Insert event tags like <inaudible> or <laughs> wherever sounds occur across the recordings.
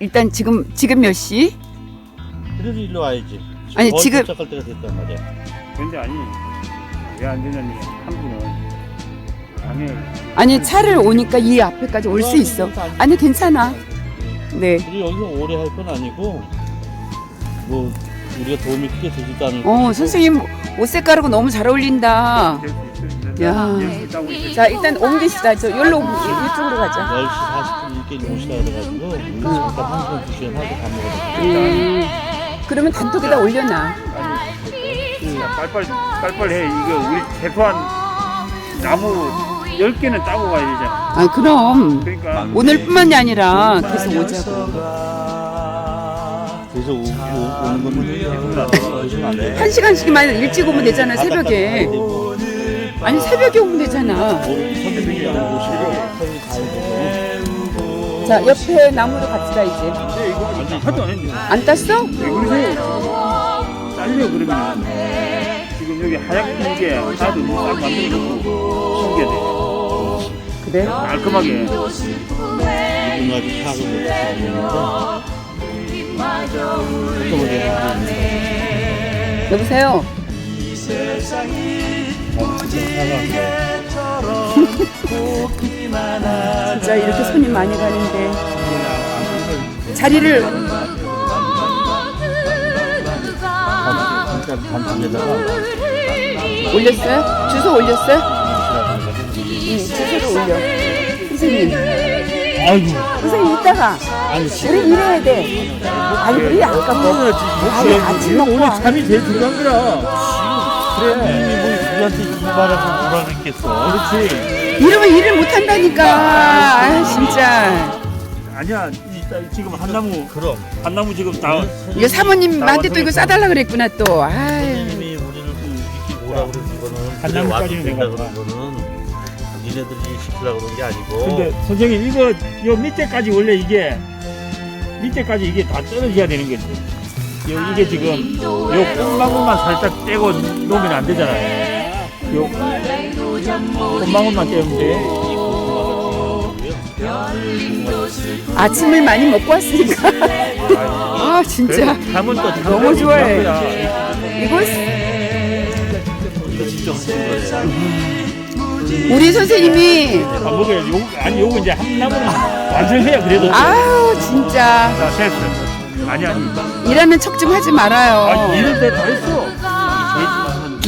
일단 지금 지금 몇 시? 그래도 일로 와야지. 아니, 거의 지금- 도착할 때가 됐단 말이야. 근데 아니 왜 안 되냐니 한 분은 안에 아니 차를 오니까 이 앞에까지 올 수 있어. 아니 괜찮아. 네. 우리 여기서 오래 할 건 아니고 뭐 우리가 도움이 크게 되지도 않을 어 선생님 옷 색깔하고 너무 잘 어울린다. 될수 야. 자 일단 옮깁시다. 저 여기로 이쪽으로 가자. 10시 40분 이렇게 오시라 그래가지고 우리 잠깐 한 시간 두 시간 하고 밥 먹으러 음, 그러면 단톡에다 올려놔. 빨빨 빨빨해 이거 우리 대포한 나무 10개는 따고 가야 되잖아 아 그럼 그러니까 오늘뿐만이 아니라 계속 오자고. 그래서 오, 오, 오는 안 돼. 한 시간씩만 일찍 오면 되잖아 새벽에. 아니 새벽에 오면 되잖아. 다자 옆에 나무로 같이 가 이제. 하도 안 했는데 안 땄어? 왜 그러세요? 딸려 그러면 지금 여기 하얗게 이게 하나도 싹 만들어 놓고 신기해 그래? 깔끔하게 여보세요. 진짜 이렇게 손이 많이 가는데 자리를 올렸어요? 주소 올렸어요? 응, 주소를 올려. 선생님, 아이고 선생님 이따가 아니 우리 일해야 돼. 아니 우리 아까 뭐 아니 아침 먹고 오늘 안- 잠이 제일 중요한 거라 그래 뭐 우리한테 이발해서 뭐라 그랬겠어 그렇지 이러면 일을 못 한다니까. 아 진짜. 아니야 이, 딸 지금 한나무 그럼 한나무 지금 다 이거 사모님한테 또 이거 싸달라 그랬구나 또. 아유. 선생님이 우리를 또 이렇게 오라 그러는 거는 한 그래 장까지는 와도 된다 내가 그런 거는 니네들이 시키려고 그런 게 아니고 근데 선생님 이거 요 밑에까지 원래 이게 밑에까지 이게 다 떨어져야 되는 거지 요, 이게 지금 요 꽃망울만 살짝 떼고 놓으면 안 되잖아요 요 떼면 돼 아침을 많이 먹고 왔으니까. <laughs> 아 진짜. 잠은 또 너무 좋아해. 이거 이거 직접 하신 거예요 우리 선생님이 밥 먹어야 요 아니 요거 이제 한 나무는 완성해야 그래도. 아우 진짜. 자 됐어 아니 아니. 일하는 척 좀 하지 아니 말아요. 이럴 때 다 했어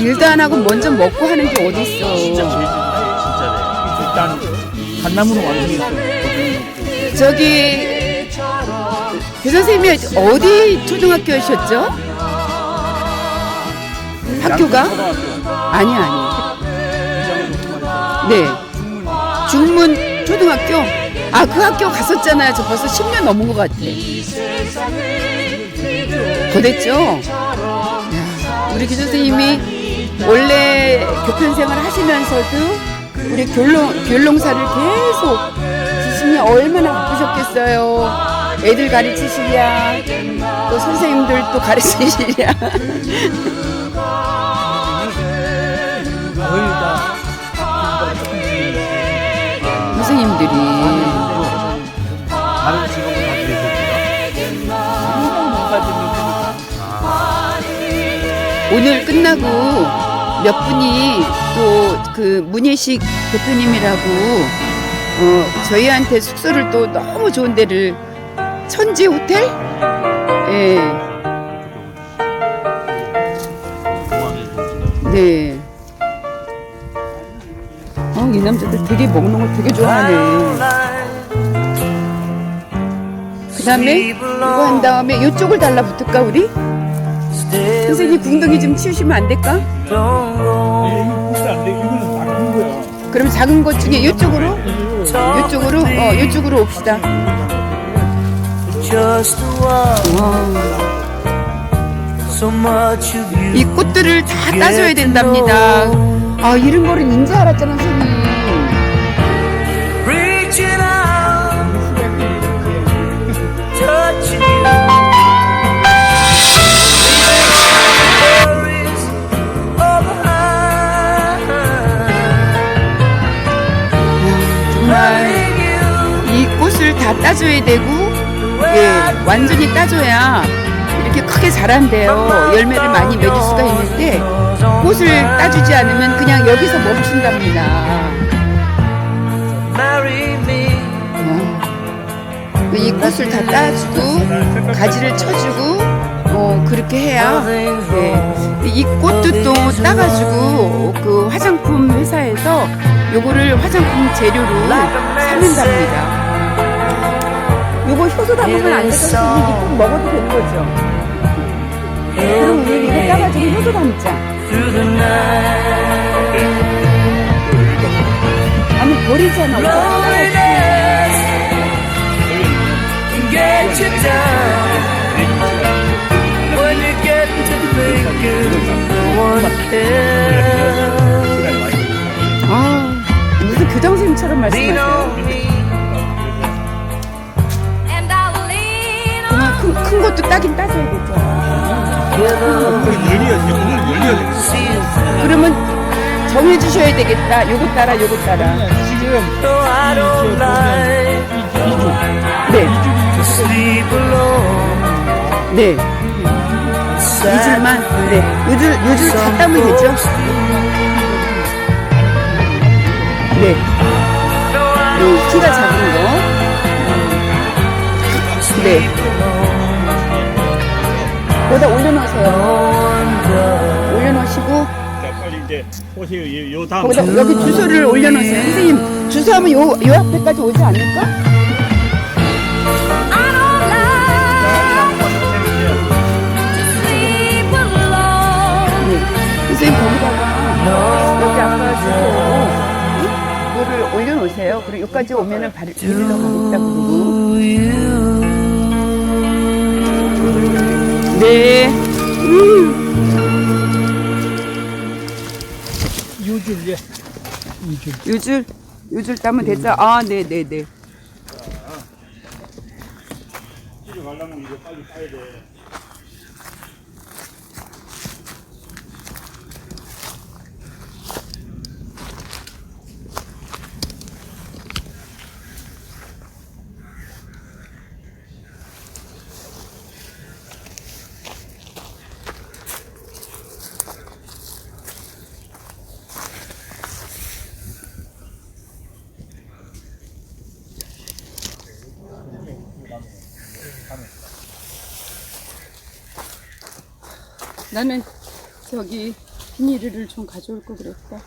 일도 안 하고 먼저 먹고 하는 게 어디 있어. 진짜 진짜네 일단 한 나무는 완성했어 저기 그 선생님이 어디 초등학교셨죠? 학교가? 아니 아니. 네. 중문 초등학교? 아 그 학교 갔었잖아요. 저 벌써 10년 넘은 것 같아. 더 됐죠? 야, 우리 교 선생님이 원래 교편 생활 하시면서도 우리 교롱, 교롱사를 계속 지신이 얼마나 바쁘셨겠어요. 애들 가르치시랴, 또 선생님들 또 가르치시랴. 거의 다 선생님들이. 직업 오늘 끝나고 몇 분이 또 그 문예식 대표님이라고 어, 저희한테 숙소를 또 너무 좋은 데를 천지 호텔? 예, 네. 어, 이 남자들 되게 먹는 걸 되게 좋아하네. 그 다음에 이거 한 다음에 이쪽을 달라붙을까 우리? 선생님 궁둥이 좀 치우시면 안 될까? 그럼 작은 것 중에 이쪽으로? 이쪽으로? 어, 이쪽으로 옵시다. 이 꽃들을 다 따줘야 된답니다. 아, 이런 거를 인제 알았잖아, 선생님. 되고, 예. 완전히 따줘야 이렇게 크게 자란대요. 열매를 많이 맺을 수가 있는데 꽃을 따주지 않으면 그냥 여기서 멈춘답니다. 어. 이 꽃을 다 따주고 가지를 쳐주고 어 그렇게 해야 네. 이 꽃도 또 따가지고 그 화장품 회사에서 요거를 화장품 재료로 삼는답니다. 요거 효소 담으면 안 돼서 꼭 먹어도 되는 거죠. 그럼 우리 이거 따가지고 효소 담자. 아니 버리잖아. 아 무슨 교장 선생님처럼 Lean 말씀하세요. 것도 따긴 따줘야겠죠. See you through. 그러면 정해주셔야 되겠다. 요거 따라, 요거 따라. Like 네. 네. 요줄만, 네. 요줄, 요줄 다 따면 되죠? 네. 요 키가 작은 거. 네. 거기다 올려놓으세요. 올려놓으시고, 자, 빨리 이제 보세요. 이- 요 다음 거기다 여기 주소를 올려놓으세요. 선생님, 주소하면 요, 요 앞에까지 오지 않을까? 네. 선생님, 거기다가 여기 아까 주소, 이거를 올려놓으세요. 그리고 여기까지 오면은 바로 데리러 가겠다 그러고. 네. 요즘 예. 요줄, 요줄 따면 되죠? 아, 네, 네, 네. 집에 가려면 이거 빨리 따야 돼. 나는 저기 비닐을 좀 가져올 거 그랬다.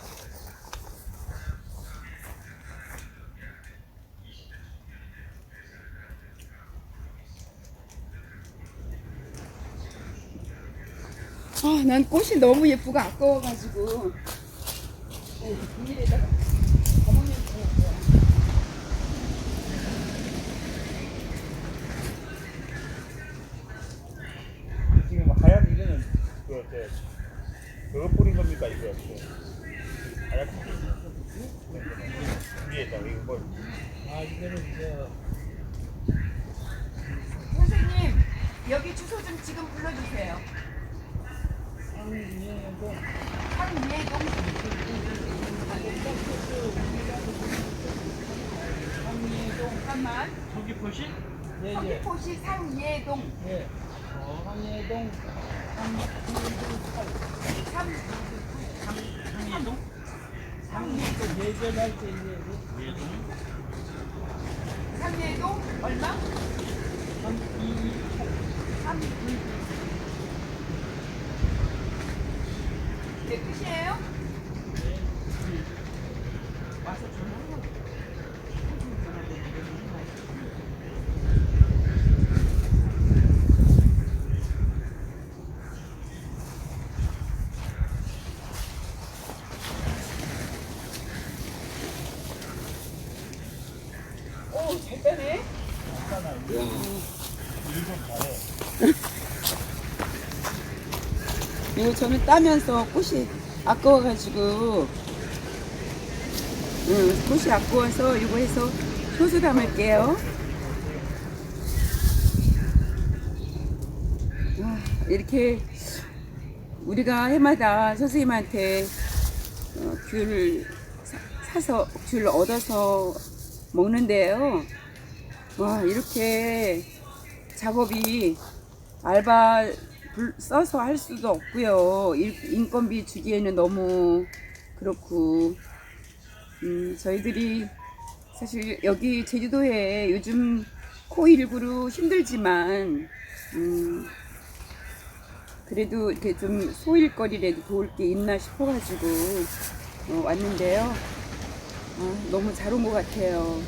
아, 난 꽃이 너무 예쁘고 아까워가지고 네, 비닐에다가 담아놓을 거야. 지금 하얀 이거는 그 어때? 그거 뿌린 겁니까 이거? 그 하얗게 위에다 이거 뭐? 아 이거는 저 선생님 여기 주소 좀 지금 불러주세요. 상예동 상예동 잠깐만 서귀포시? 서귀포시 상예동 네. 어, 황해동 삼 상해동? 상예동 예전할 때 이제 예동 상예동 얼마? 삼 네, 끝이에요? 와서 전화하고. 오, 잘 이거 저는 따면서 꽃이 아까워가지고 응, 꽃이 아까워서 이거 해서 효소 담을게요. 와, 이렇게 우리가 해마다 선생님한테 어, 귤을 사- 사서 귤을 얻어서 먹는데요 와 이렇게 작업이 알바 불- 써서 할 수도 없고요. 일- 인건비 주기에는 너무 그렇고 음, 저희들이 사실 여기 제주도에 요즘 코일구로 힘들지만 음, 그래도 이렇게 좀 소일거리라도 도울 게 있나 싶어가지고 어, 왔는데요. 아, 너무 잘 온 것 같아요.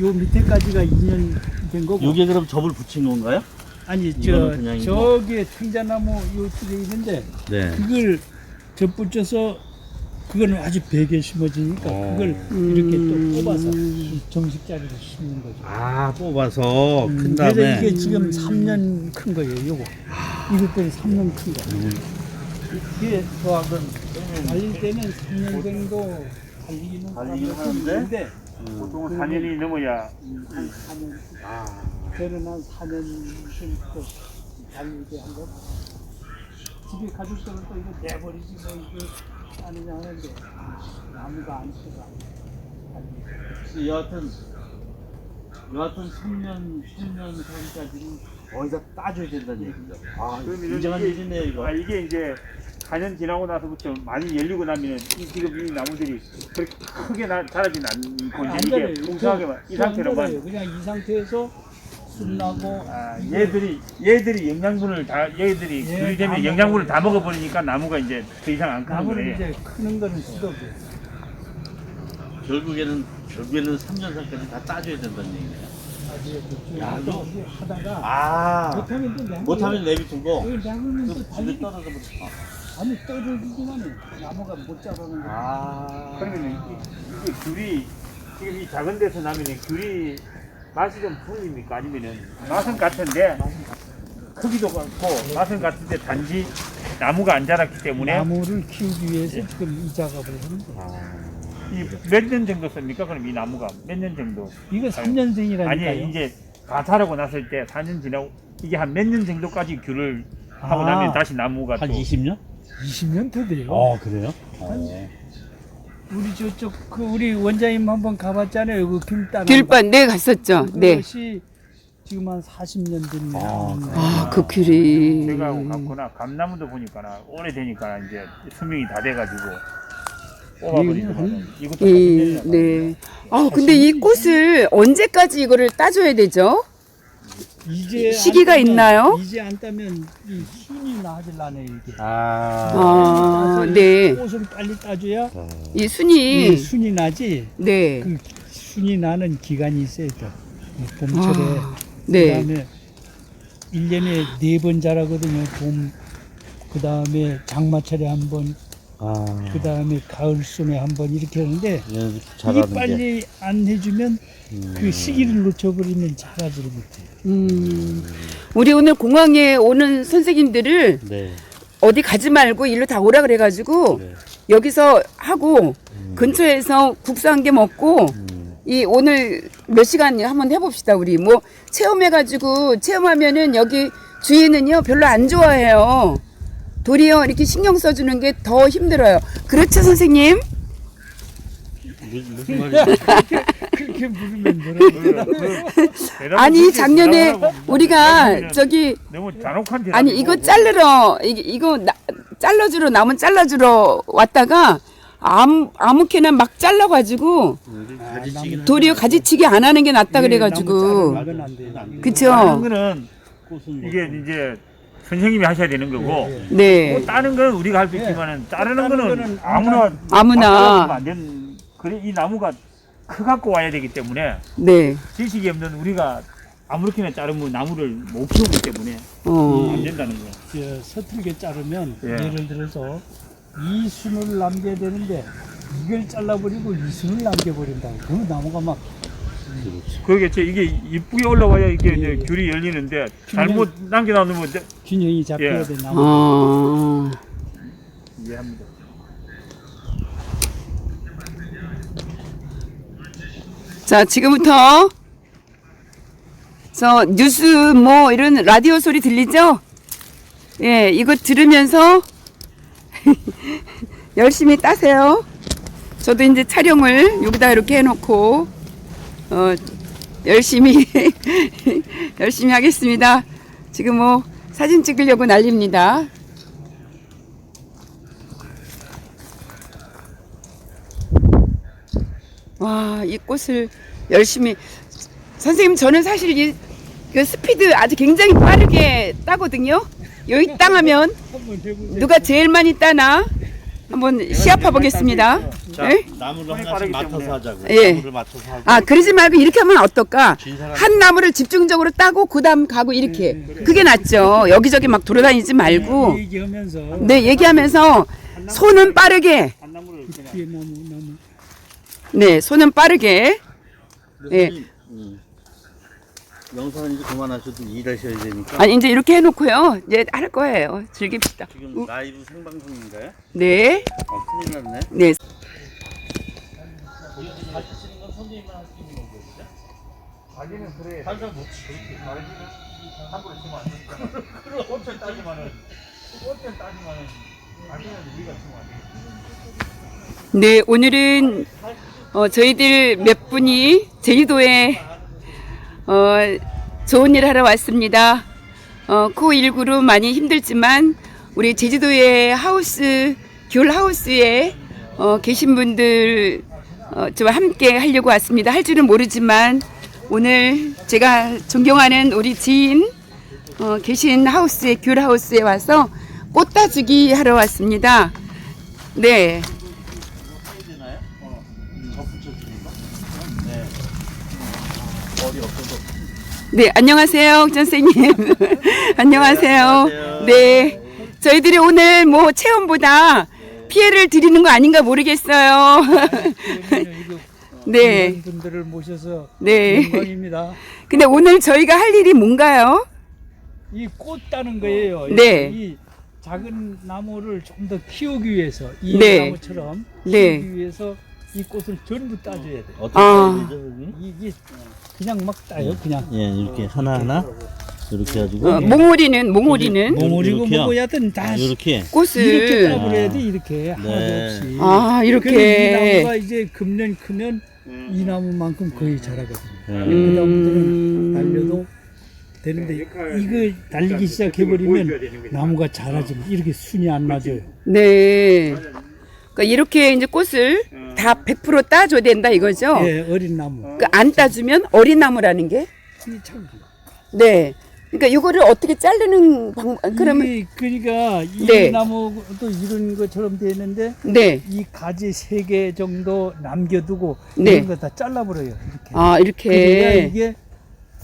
요 밑에까지가 2년 된 거고 이게 그럼 접을 붙인 건가요? 아니 저 이거는 그냥 이거? 저게 청자나무 요쪽에 있는데 네. 그걸 접붙여서 그거는 아주 베개 심어지니까 어. 그걸 이렇게 또 뽑아서 정식 자리로 심는 거죠. 아 뽑아서 음, 큰 그래서 다음에 이게 지금 3년 큰 거예요. 요거 이것들이 3년 큰 거. 이게 조합은 달릴 때는 3년 정도 달리기는 사람들이 하는데? 있는데 보통은 4년이 넘어야 한 4년 저는 한 4년 정도 달리게 한 거. 집에 가족들은 또 이거 내버리지 뭐 이거 하느냐 하는데 나무가 안 쓰가. 여하튼 여하튼 3년 10년 전까지는 거의 다 따줘야 된다는 얘기죠. 아 그러면 굉장한 이게- 일이네요 이거. 아, 이게 이제 4년 지나고 나서부터 많이 열리고 나면은 이 지금 이 나무들이 그렇게 크게 나, 자라진 않고 안 이제. 이게 풍성하게만 이 저- 저안 상태로만. 그냥 이 상태에서 술 나고 아, 얘들이 얘들이 영양분을 다 얘들이 예, 그리 되면 다 영양분을. 다 먹어버리니까 나무가 이제 더 이상 안 크는 나무는 거네. 이제 크는 거는 수덕이. 결국에는 결국에는 3년 전까지 다 따줘야 된다는 얘기네요. 야, 이제 하다가 아 못하면 또 내고 못하면 내비두고 그 내고는 또그 집에 달리 떨어져 버렸어. 아니 떨어지기만 해. 나무가 못 자라는 거. 아 그러면 이, 게 귤이 지금 이 작은 데서 나면은 귤이 맛이 좀 풀립니까 아니면은 맛은 같은데 크기도 같고 맛은 같은데 단지 나무가 안 자랐기 때문에 나무를 키우기 위해서 예. 지금 이 작업을 하는 거예요. 이몇년 정도 씁니까? 그럼 이 나무가 몇 년 정도? 이거 3년생이라니까요. 아니 이제 다 자라고 났을 때 4년 지나고 이게 한 몇 년 정도까지 귤을 하고 아. 나면 다시 나무가 한 또 20년? 20년 더 돼요. 어 그래요? 어. 우리 저쪽 그 우리 원장님 한번 가봤잖아요. 그귤 따는 귤밭 네 갔었죠. 네. 그것이 지금 한 40년 된 아, 아그 귤이 제가 갔구나 감나무도 보니까 오래되니까 이제 수명이 다 돼가지고 뽑아버리더만 이것도 예, 네. 아 근데 이 꽃을 언제까지 이거를 따줘야 되죠? 이제 시기가 안 따면- 있나요? 이제 안 따면 이 순이 나질라네 이게. 아. 아, 이 네. 꽃을 빨리 따줘야 이이 순이 순이 나지. 네, 그 순이 나는 기간이 있어야 돼. 봄철에 아, 네, 그다음에 1년에 네 번 자라거든요. 봄 그다음에 장마철에 한 번, 아. 그 다음에 가을 순에 한 번 이렇게 하는데 얘는 이게 잘하는 게. 빨리 안 해주면 음. 그 시기를 놓쳐버리면 자라지를 못해. 음, 우리 오늘 공항에 오는 선생님들을 네. 어디 가지 말고 일로 다 오라 그래가지고 네. 여기서 하고 근처에서 국수 한 개 먹고 음. 이 오늘 몇 시간 한번 해봅시다 우리 뭐 체험해가지고 체험하면은 여기 주위는요 별로 안 좋아해요 도리어 이렇게 신경 써주는 게 더 힘들어요 그렇죠 선생님 무슨? <laughs> 그렇게 뭐라 아니 작년에 우리가 저기 아니 이거 자르러 이거 나, 잘라주러 나무 잘라주러 왔다가 아무 아무렇게나 막 잘라가지고 도리어 가지치기 안 하는 게 낫다 그래가지고. 안 돼. 그쵸 이게 이제 선생님이 하셔야 되는 거고 네뭐 따는 건 우리가 할 수 있지만은 자르는 따는 거는 거는 아무나 아무나. 막 잘라주면 안 되는 그래 이 나무가 크 갖고 와야 되기 때문에 네. 지식이 없는 우리가 아무렇게나 자르면 나무를 못 키우기 때문에 어. 안 된다는 거예요. 저 서툴게 자르면 예. 예를 들어서 이 순을 남겨야 되는데 이걸 잘라버리고 이 순을 남겨버린다. 그러면 나무가 막 그러겠죠. 이게 이쁘게 올라와야 이게 예, 이제 예. 귤이 열리는데 잘못 남겨놔놓으면 내- 균형이 잡혀야 예. 돼 나무. 어. 이해합니다. 자, 지금부터 저 뉴스 뭐 이런 라디오 소리 들리죠? 예, 이거 들으면서 <laughs> 열심히 따세요. 저도 이제 촬영을 여기다 이렇게 해놓고 어, 열심히 <laughs> 열심히 하겠습니다. 지금 뭐 사진 찍으려고 난립니다. 와, 이 꽃을 열심히 선생님 저는 사실 이 그 스피드 아주 굉장히 빠르게 따거든요. 여기 땅 하면 한번 해보세요. 누가 제일 많이 따나 한번 시합해 보겠습니다. 자, 예? 나무를 하나씩 때문에. 하자고. 예. 나무를 맞춰서 하고. 아 그러지 말고 이렇게 하면 어떨까? 사람 한 나무를 집중적으로 따고 그다음 가고 이렇게 그게 낫죠. 여기저기 막 돌아다니지 말고 얘기하면서 네 얘기하면서 손은 빠르게 한나무를 그냥 뒤에 나무 나무. 네 손은 빠르게 예. 선생님, 음, 영상은 이제 그만하셔도 일하셔야 되니까. 아니 이제 이렇게 해놓고요 이제 할 거예요 즐깁시다. 지금 라이브 생방송인가요? 네 어, 큰일 났네. 네. 네, 오늘은 어, 저희들 몇 분이 제주도에 어, 좋은 일 하러 왔습니다. 어, 코일구로 많이 힘들지만 우리 제주도의 하우스 귤 하우스에 어, 계신 분들 어, 저와 함께 하려고 왔습니다. 할 줄은 모르지만 오늘 제가 존경하는 우리 지인 어, 계신 하우스에 귤 하우스에 와서 꽃 따주기 하러 왔습니다. 네. 네, 안녕하세요, 선생님. <laughs> 안녕하세요. 네. 저희들이 오늘 뭐 체험보다 피해를 드리는 거 아닌가 모르겠어요. <laughs> 네. 분들을 모셔서 네. 영광입니다. 근데 오늘 저희가 할 일이 뭔가요? 이 꽃 따는 거예요. 네. 이 작은 나무를 좀 더 키우기 위해서 이 네. 나무처럼 네. 키우기 위해서 이 꽃을 전부 따줘야 돼. 어떻게 아. 되죠, 선생님? 이게 그냥 막 따요, 그냥. 예, 이렇게 하나하나. 이렇게 해가지고. 어, 몽오리는, 몽오리는 몽오리고 이렇게요? 뭐야든 다 이렇게. 이렇게 꽃을. 따버려야 돼, 이렇게 하나도 네. 없이. 아, 이 이렇게. 나무가 이제 금년 크면 이 나무만큼 거의 자라거든요. 네. 음. 그다음부터는 달려도 되는데 이거 달리기 시작해버리면 나무가 자라지 이렇게 순이 안 맞아요. 네. 그러니까 이렇게 이제 꽃을 다 100% 따줘야 된다 이거죠? 예, 어린 나무. 그러니까 안 따주면 어린 나무라는 게? 이 참. 네. 그러니까 이거를 어떻게 자르는 방법, 그러면, 이, 그러니까 이 네. 나무도 이런 것처럼 돼 있는데 네. 이 가지 세 개 정도 남겨두고 네. 이런 거 다 잘라버려요. 이렇게. 아, 그래야 이렇게. 이게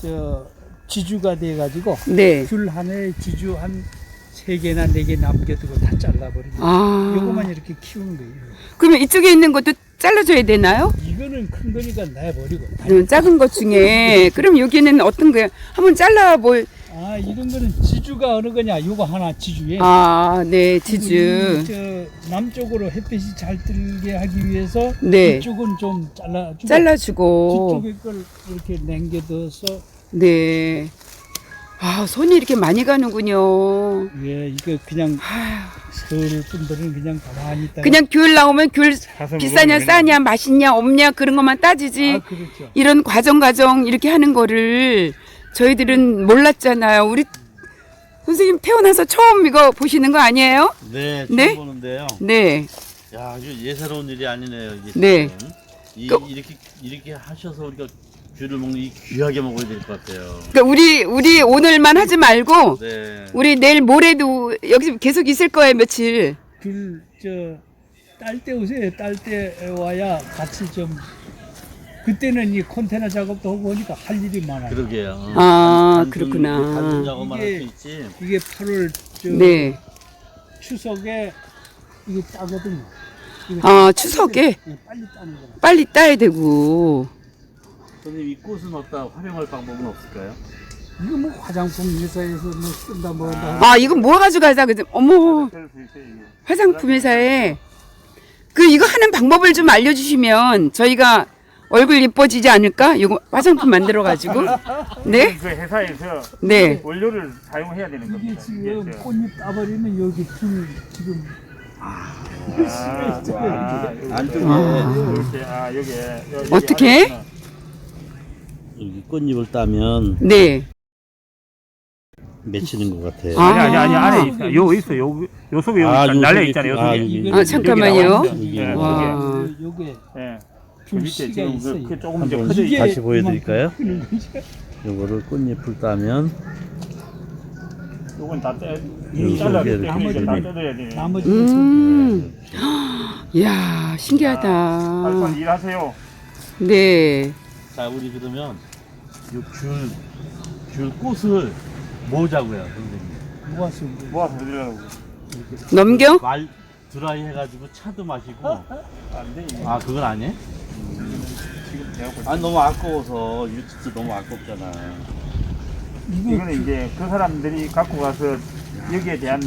저 지주가 돼가지고 네. 귤 하나에 지주 한 세 개나 네 개 남겨두고 다 잘라버리고 아. 요거만 이렇게 키우는 거예요. 그러면 이쪽에 있는 것도 잘라줘야 되나요? 이거는 큰 거니까 내버리고. 음, 작은 것 중에. 그럼 여기는 어떤 거예요? 한번 잘라 볼, 아 이런 거는 지주가 어느 거냐? 요거 하나 지주에. 아, 네, 지주. 이 저 남쪽으로 햇빛이 잘 들게 하기 위해서 네. 이쪽은 좀 잘라주고 잘라주고. 뒤쪽에 걸 이렇게 남겨둬서 네. 아, 손이 이렇게 많이 가는군요. 예 이거 그냥 서울 분들은 그냥 가만히 있다가 그냥 귤 나오면 귤 사서 비싸냐, 먹으면 싸냐, 맛있냐, 없냐, 그런 것만 따지지. 아 그렇죠. 이런 과정 과정 이렇게 하는 거를 저희들은 몰랐잖아요. 우리 선생님 태어나서 처음 이거 보시는 거 아니에요? 네, 처음 네? 보는데요. 네. 야, 이거 예사로운 일이 아니네요. 이게 네. 지금. 이, 그- 이렇게 이렇게 하셔서 우리가 귤을 먹는 이 귀하게 먹어야 될 것 같아요. 그러니까 우리 우리 오늘만 하지 말고 네. 우리 내일 모레도 여기 계속 있을 거예요 며칠. 귤저딸 때 오세요. 딸 때 와야 같이 좀 그때는 이 컨테너 작업도 하고 하니까 할 일이 많아요. 그러게요. 아, 단순 그렇구나. 단순 작업만 할 이게- 수 있지. 이게 8월 저 네. 추석에 이게 따거든요. 이거 아 추석에 예, 빨리 따는 거라. 빨리 따야 되고. 선생님 이 꽃은 어디다 활용할 방법은 없을까요? 이거 뭐 화장품 회사에서 뭐 쓴다 뭐 한다. 아 이거 뭐? 어머 그럴 수 있어요, 이게. 화장품 회사에 그 이거 하는 방법을 좀 알려주시면 저희가 얼굴 예뻐지지 않을까? 이거 화장품 만들어 가지고 네? 그 회사에서 네. 원료를 사용해야 되는 이게 겁니다. 지금 이게 저- 꽃잎 따버리면 여기 줄 지금 아. 아, 안쪽에 이렇게 아 여기 여기 어떻게? 안에 여기 꽃잎을 따면 네. 맺히는 것 같아요. 아. 아니 아니 아니 안에 있어. 요 있어. 요, 요 속에 아, 요 날려 속에 있잖아요. 요 있- 아, 속에. 여기. 아, 잠깐만요. 여기 나와 와. 요게 예. 그줄 밑에 씨가 지금 있어요. 그, 그 조금 이제 한번 커져 이게 있어. 다시 보여드릴까요? <laughs> 요거를 꽃잎을 따면 요건 다 떼. 요 이미 잘라야 돼. 이제 다 이렇게. 뜯어야 돼. 나머지 음. 이야 신기하다. 빨리 일하세요. 네. 자 우리 그러면 요 줄줄 줄 꽃을 모으자고요 선생님. 모아서 모아서 드리려고. 넘겨? 말 드라이 해가지고 차도 마시고 <laughs> 안 돼. 아 그건 아니에요? 지금 내가 볼 때. 아 너무 아까워서 유튜브 너무 아깝잖아. 이거 이거는 이제 그 사람들이 갖고 가서 여기에 대한